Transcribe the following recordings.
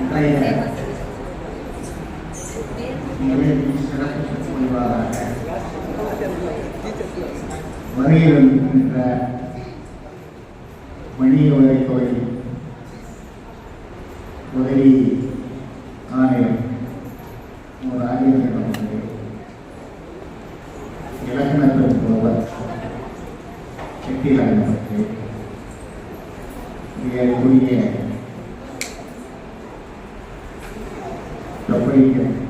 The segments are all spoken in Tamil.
இன்றைய நிகழ்ச்சியின் சிறப்பு சொற்பொழிவாளராக செட்டிலாளர் அவர்களே உரிய தொப்பைகள் முன்மாதிய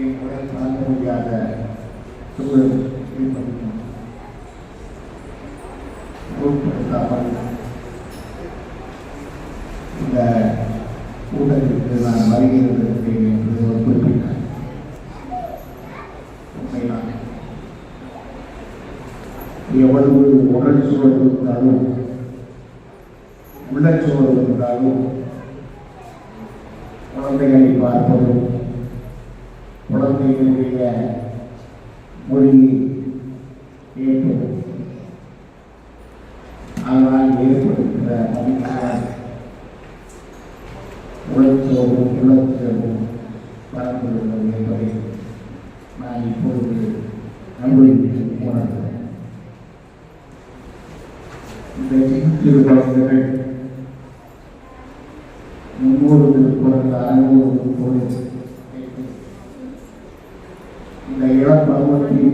என் உடல் தாங்க முடியாத சூழல் ஏற்படுத்தும் பொருட்படுத்தாமல் இந்த கூட்டத்திற்கு நான் வருகிறேன் என்று அவர் குறிப்பிட்டார். உண்மைதான். எவ்வளவு உடல் சூழல் இருந்தாலும் சூழல் இருந்தாலும் குழந்தைகளை பார்ப்பதும் குழந்தைகளுடைய மொழியை கேட்பதும் அதனால் ஏற்படுகின்ற மகிழ்ச்சியால் உழைச்சோரும் உழைச்சோரும் பறந்துள்ளது என்பதை நான் இப்பொழுது அனுபவித்து உணர்கிறேன் இந்த சிறு குழந்தைகள் முன்னூறு திருக்குறள் அறுநூறு பொருள் இந்த இளம் பருவத்தில்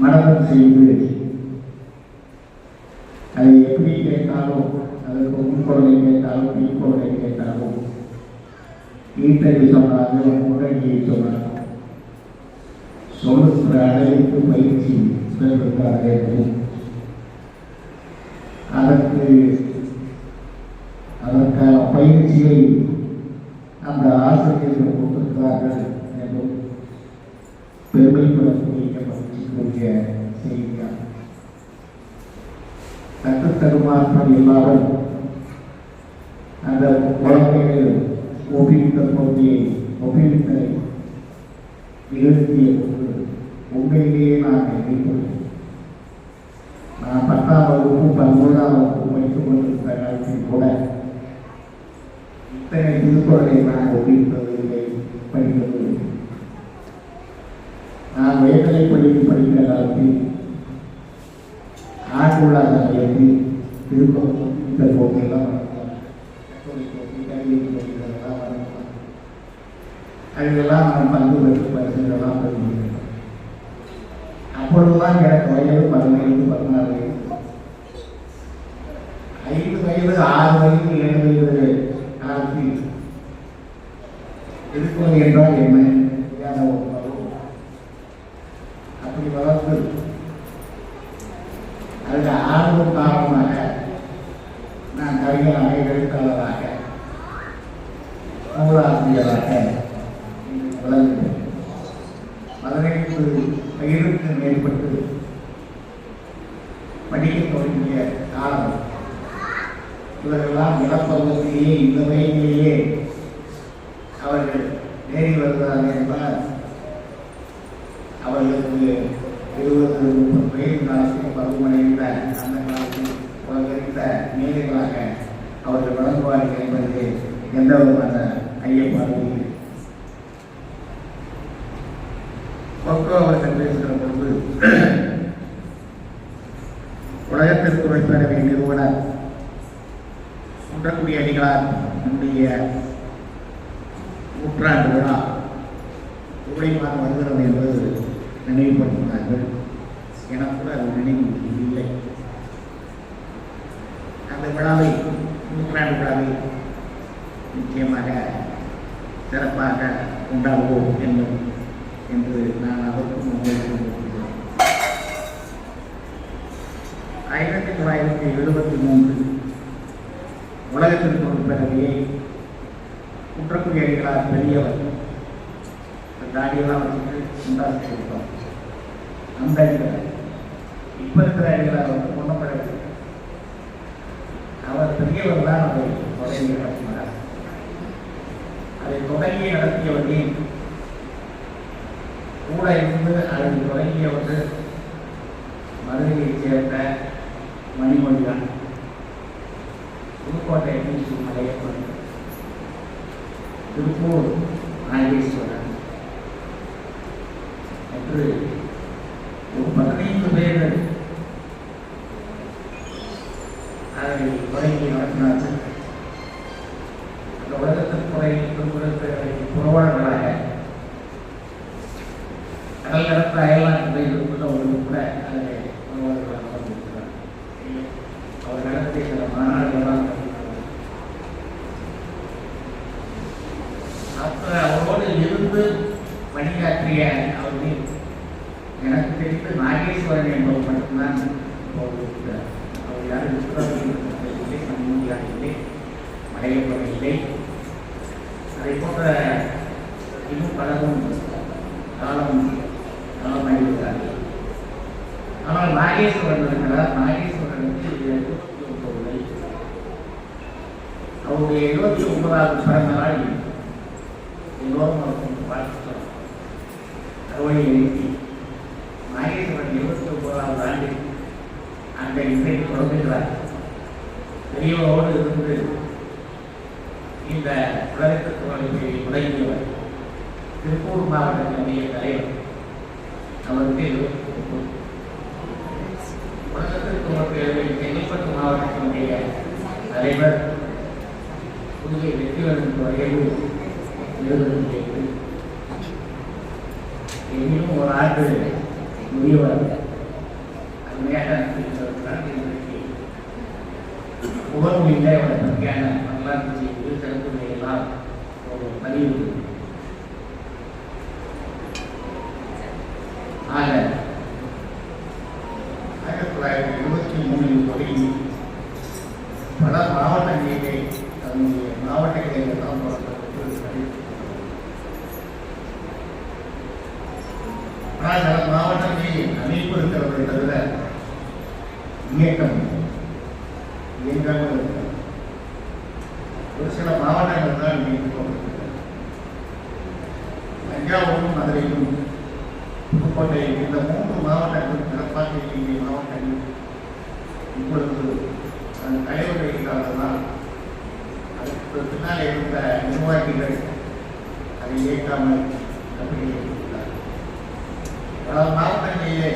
மனதம் செய்து அதை எப்படி கேட்டாலும் அதற்கு முன்குறலை கேட்டாலும் பின்குறலை கேட்டாலும் ஈட்டடி சொன்னாங்க முடங்கியை சொன்னாங்க சொல்லுகிற அளவிற்கு பயிற்சி பெற்றிருக்கிறார்கள் அதற்கு அதற்கான பயிற்சியை அந்த ஆசிரியர்கள் கொடுத்திருக்கிறார்கள். பயிற்சிக்குரிய செய்தியாகும் கற்றுத்தருமாற்றம் எல்லாரும் அந்த குழந்தைகள் ஒப்பித்த பகுதியை ஒப்பித்தலை நிகழ்த்திய போது உண்மையிலேயே நான் எதிர்கொள்கிறேன் நான் பத்தாம் வகுப்பு பதிமூன்றாம் வகுப்பு படித்துக் கொண்டிருந்த காலத்தில் கூட இத்தனை திருக்குறளை நான் ஒப்பித்ததில்லை படித்ததில்லை. நான் உயர்நிலை பள்ளியில் படிக்கிற காலத்தில் ஆண்டுள்ள சமயத்தில் இருக்கும் இந்த போக்கெல்லாம் நடக்கும் அதிலெல்லாம் நான் பங்கு பெற்று பரிசுகளெல்லாம் பெறுகிறேன். அப்பொழுதுதான் எனக்கு வயது பதினைந்து பதினாறு வயது. ஐந்து வயது ஆறு வயது ஏழு வயது காலத்தில் இருக்கும் என்றால் என்ன? இவரெல்லாம் இளப்பருவத்திலேயே இந்த வயதிலேயே அவர்கள் நேரி வருகிறார்கள் என்றால் அவர்களுக்கு இருபது முப்பது வயது காலத்தில் பருவமடைந்த அந்த காலத்தில் உலகறிந்த மேதைகளாக அவர்கள் வழங்குவார்கள் என்பது எந்த விதமான ஐயப்பாடும் இல்லை. கொக்கோ அவர்கள் பேசுகிற பொழுது உலகத்திற்குள் பேரவை நிறுவனர் சுண்டக்குடி அடிகளார் நம்முடைய நூற்றாண்டு விழா உடைமாறு வருகிறது என்பது நினைவுபடுத்தினார்கள் எனக்கு கூட அது நினைவு இல்லை அந்த விழாவை நூற்றாண்டு விழாவை நிச்சயமாக சிறப்பாக உண்டாகுவோம் என்பது என்று நான் அதற்கும் உங்களுக்கு ஆயிரத்தி தொள்ளாயிரத்தி எழுபத்தி மூன்று உலகத்திற்கு ஒரு பிறவியை குற்றக்குரியர்களால் பெரியவர் தாடியெல்லாம் வச்சுட்டு சிந்தாசி கொடுத்தோம். அந்த அடிகள் இப்போ இருக்கிற அடிகளார் வந்து ஒன்றப்படவில்லை அவர் பெரியவர் தான் அதை தொடங்கி நடத்தினார்? அதை தொடங்கி நடத்தியவர்களே கூட இருந்து அதை தொடங்கியவர்கள் மதுரையைச் சேர்ந்த மணிமொழிதான் புதுக்கோட்டை மீசு மலையப்பன் திருப்பூர் நாகேஸ்வரன் என்று ஒரு பதினைந்து பேர் அதை தொடங்கி நடத்தினார்கள் அந்த உலகத்தின் குறைகளை புறவாளர்களாக கடல் கடந்த அயல்நாட்டில் இருப்பவர்களும் கூட அதில் புறவாளர்களாக வந்திருக்கிறார் அவர் நடத்திய சில மாநாடுகளால் பணியாற்றிய அவர்கள் எனக்கு தெரிந்து நாகேஸ்வரன் என்பவர் மட்டும்தான் அவர் யாரும் இருக்கிறார்கள் இல்லை சண்முகியார் இல்லை மலையப்பன் இல்லை அதை போன்ற இன்னும் பலரும் காலம் காலமாயிருக்கிறார்கள் ஆனால் நாகேஸ்வரன் இருக்கிறார் நாகேஸ்வரனுக்கு எழுபத்தி ஒன்பது வயசு அவருடைய எழுபத்தி ஒன்பதாவது பிறந்த நாள் எல்லோரும் அவருக்கு அறுவடை எழுதி நாகேஸ்வரன் இருபத்தி ஒன்பதாவது ஆண்டு அந்த இன்றைக்கு தொடங்குகிறார் பெரியவரோடு இருந்து இந்த உலகத்துக்கு வாழ்க்கை உதவியவர் திருப்பூர் மாவட்டத்தினுடைய தலைவர் அவருக்கு இருபத்தி ஒன்பது உலகத்திற்கு வாழ்க்கை செங்கல்பட்டு மாவட்டத்தினுடைய தலைவர் புதுவை வெற்றிவரன் வரையில் எழுபத்தி எட்டு எனினும் ஒரு அவரை பற்றியான வரலாற்று ஒரு பதிவு. ஆக ஆயிரத்தி தொள்ளாயிரத்தி இருபத்தி மூணில் தொடங்கி பல மாவட்டங்களிலே தன்னுடைய மாவட்டங்களில் எல்லாம் புறப்பட்டு ஆனால் சில மாவட்டங்களில் அமைப்பு இருக்கிறதை தவிர இயக்கம் இயங்காமல் இருக்கிறது ஒரு சில மாவட்டங்கள் தான் இயங்கிக் தஞ்சாவூரும் மதுரையிலும் புதுக்கோட்டை இந்த மூன்று மாவட்டங்களும் சிறப்பாக இயங்கிய மாவட்டங்கள் இப்பொழுது அந்த தலைவர்கள் இல்லாததால் அதற்கு பின்னால் இருந்த நிர்வாகிகள் அதை இயக்காமல் அப்படியே இருக்கிறார் பல மாவட்டங்களிலே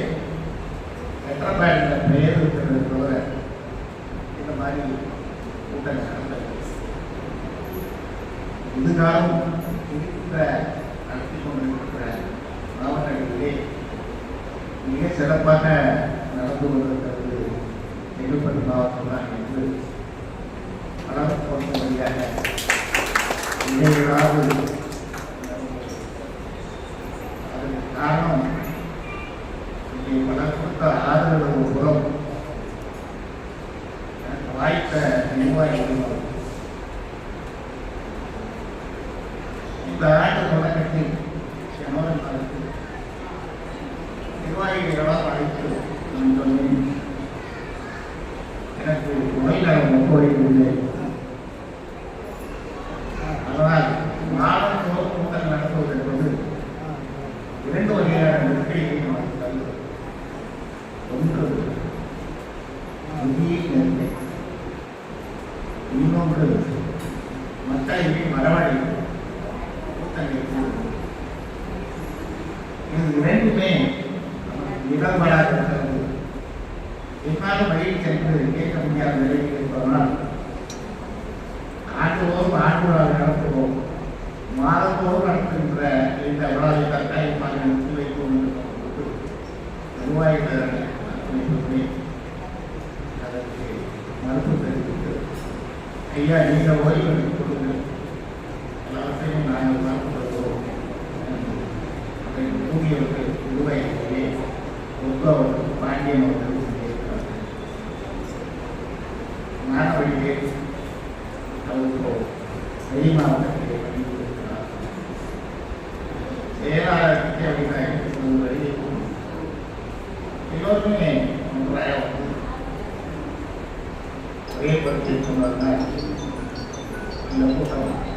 ஹைதராபாத் என்ற பெயர் இருக்கிறது தவிர இந்த மாதிரி கூட்டங்கள் நடந்தது இதுகாலம் இருக்கிற நடத்தி கொண்டிருக்கிற மாவட்டங்களிலே மிக சிறப்பாக நடந்து கொண்டிருக்கிறது செங்கல்பட்டு மாவட்டம் தான் என்று வளர்ந்து கொடுக்கும்படியாக இடைவிடாது அதற்கு காரணம் இங்கே பலர் கொடுத்த ஆதரவு ஒரு புறம் எனக்கு வாய்த்த நிர்வாகிகள் இந்த ஆண்டு தொடக்கத்தில் ஜனவரி மாதத்தில் நிர்வாகிகளெல்லாம் அழைத்து நான் சொன்னேன் எனக்கு உடல்நலம் ஒத்துழைக்கவில்லை அதனால் மாதந்தோறும் கூட்டம் நடத்துவது என்பது இரண்டு வகையான நெருக்கடியை நமக்கு தருகிறது ஒன்று நிதியை நெருக்கடி இன்னொன்று மக்களை வரவழைக்கும் இது இரண்டுமே இடர்பாடாக இருக்கிறது எவ்வாறு வழியில் சென்று கேட்க முடியாத நிலையில் இருப்பதனால் ஆண்டுதோறும் ஆண்டு விழா நடத்துவோம். மாதந்தோறும் நடத்துகின்ற இந்த விழாவை கட்டாயமாக நடத்தி வைப்போம் என்று நிர்வாகிகள் அதற்கு மறுப்பு தெரிவித்து ஐயா நீங்கள் ஓய்வு எடுத்துக் கொள்ளுங்கள். எல்லாத்தையும் நாங்கள் பார்க்கப்படுவோம் அதை கூடியவர்கள் நிர்வாகிகளே ஒப்பவர்கள் பாண்டியன் அவர்கள் சொல்லியிருக்கிறார்கள் மாணவர்களே அவருக்கு வெளி மாவட்டத்திலே பணிபுரிகிறார் செயலாளருக்கு அப்படின்னா ஒரு வழியை எல்லோருமே ஒன்றாக வந்து ஒரே பற்றி சொன்னதுதான் இந்த கூட்டம் இன்றைக்கு நடந்தது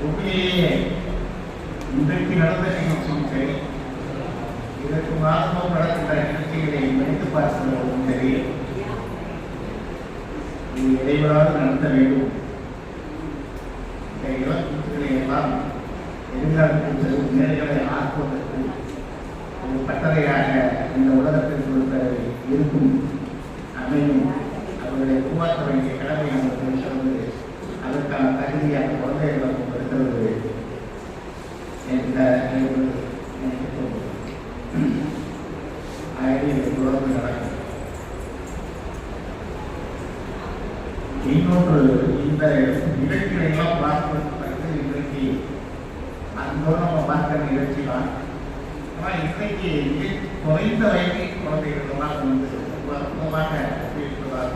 உண்மையிலேயே இன்றைக்கு நடந்த நிகழ்ச்சியும் இதற்கு மாதமும் நடக்கின்ற நிகழ்ச்சிகளை நினைத்து பார்க்கிறவர்களும் சரி இது நடத்த வேண்டும் இந்த இலக்குகளை எல்லாம் எதிர்காலத்தில் நேர்களை ஆக்குவதற்கு ஒரு பட்டறையாக இந்த உலகத்தில் இருக்கும் அமையும் அவர்களை உருவாக்க வேண்டிய கடமை நமக்கு இருக்கிறது அதற்கான தகுதியான குழந்தைகளுக்கும் இருக்கிறது என்ற இன்னொன்று இந்த நிகழ்ச்சிகளை எல்லாம் பார்ப்பதற்கு இன்றைக்கு அன்போடு நம்ம பார்க்கிற நிகழ்ச்சி தான் ஆனால் இன்றைக்கு மிக குறைந்த வயதில் குழந்தைகளெல்லாம் வந்து ரொம்ப அற்புதமாக பேசுவதாக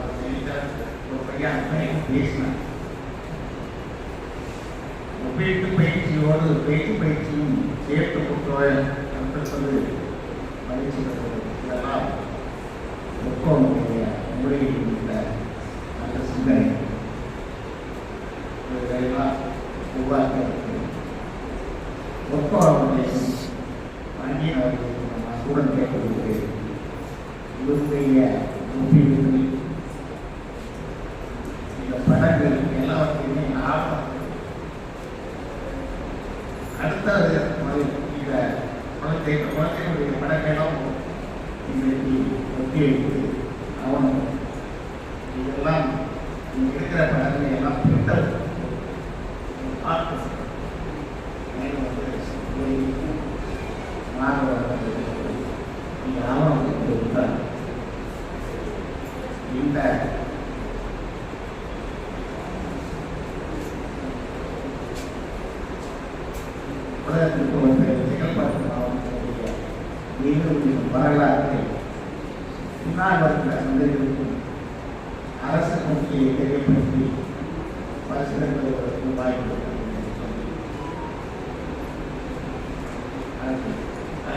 ஒரு பையன் அத்தனையும் பேசினார் ஒப்பீட்டு பயிற்சியோடு பேச்சு பயிற்சியும் சேர்த்து கொடுத்தவர் கற்பிப்பது பயிற்சி தருவது இதெல்லாம் ஒப்பவனுடைய முறையில் இருந்த அந்த சிந்தனை இவைகளெல்லாம் உருவாக்க ஒப்பவனுடைய வங்கியின் அவர்களுக்கு நம்ம ஸ்டூடெண்ட் இவருடைய ஒப்பீடுகளில் இந்த படங்கள் எல்லாவற்றையுமே ஆவணம் அடுத்தது இந்த குழந்தை குழந்தைகளுடைய படங்களும் இன்றைக்கு ஒத்தி வைக்கிறது அவனும் இதெல்லாம் இங்கே இருக்கிற படங்களை எல்லாம் பிரிண்டர் பார்த்து மேலும் வந்து மாணவர்கள் இந்த இந்த உலகத்திற்கு வந்து செயல்பாட்டு வரலாற்றை வருகிற சந்தைகளுக்கும் அரசு நோக்கியை தெரியப்படுத்தி பரிசுகளுக்கு வாய்ப்பு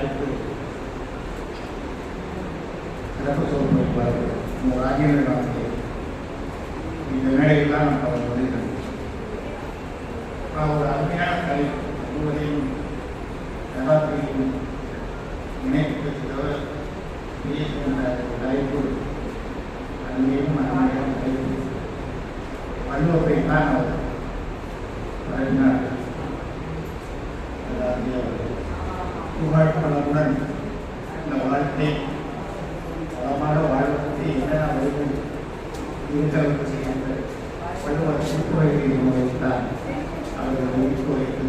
அடுத்து சிறப்பு ராஜேந்திர இந்த மேடையில் தான் அவர் வருகிறார் ஒரு அருமையான கலை முழுவதையும் எல்லாத்தையும் இணைத்து வச்சவர் தலைப்பு அருமையும் அருமையான தலைப்பு வள்ளுவத்தை தான் அவர் வழங்கினார் அதாவது புகழ்பலமுடன் இந்த வாழ்க்கை வளமாக வாழ்வதற்கு என்ன வழிகள் இருக்கிறது என்று வள்ளுவர் திருக்குறளில் முறைத்தான் அவர்கள் முடித்து வைத்து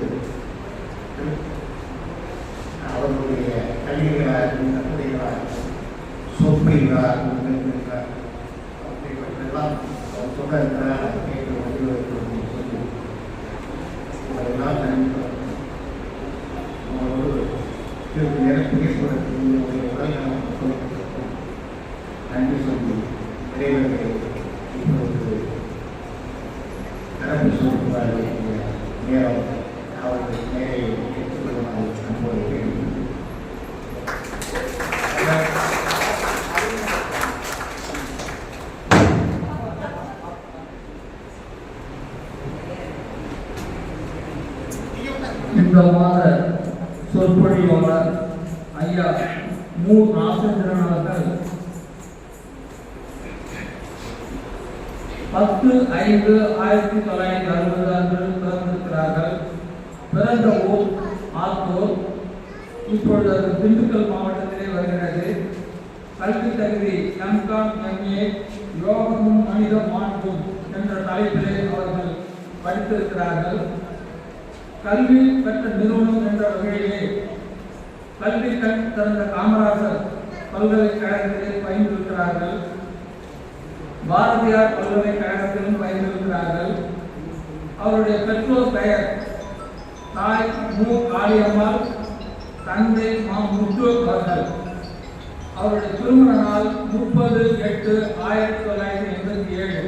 அவர்களுடைய கல்விகளாகவும் கட்டுரைகளாகவும் சொற்பொழிகளாகவும் இருக்கின்றார் அப்படிப்பட்டெல்லாம் அவர் சொல்ல இருக்கிறார் கேட்டு வழிவகுத்து சொல்லி அதெல்லாம் நன்றி சிறிது நேரம் பேசுவதற்கு உங்களுடைய உடல் நலம் நன்றி சொல்லி இறைவர்களை இப்பொழுது சொல்லுவார்கள் நேரம் அவர்கள் இந்த மாத சொற்பொழிவாளர் ஐயா மு. ராசேந்திரன் அவர்கள் பத்து ஐந்து ஆயிரத்தி தொள்ளாயிரத்தி அறுபது அன்று பிறந்திருக்கிறார்கள். பிறந்த ஊர் ஆத்தூர். இப்பொழுது திண்டுக்கல் மாவட்டத்திலே வருகிறது. கல்வி தகுதி எம்காம் எம்ஏ யோகமும் மனித மாண்பும் என்ற தலைப்பிலே அவர்கள் படித்திருக்கிறார்கள். கல்வி பெற்ற நிறுவனம் என்ற வகையிலே கல்வி கண் திறந்த காமராசர் பல்கலைக்கழகத்திலே பயின்றிருக்கிறார்கள். பாரதியார் பல்கலைக்கழகத்திலும் பயின்றிருக்கிறார்கள். அவருடைய பெற்றோர் பெயர் தாய் மு. காளியம்மாள் தந்தை மா. முத்து அவர்கள் அவருடைய திருமண நாள் முப்பது எட்டு ஆயிரத்தி தொள்ளாயிரத்தி எண்பத்தி ஏழு.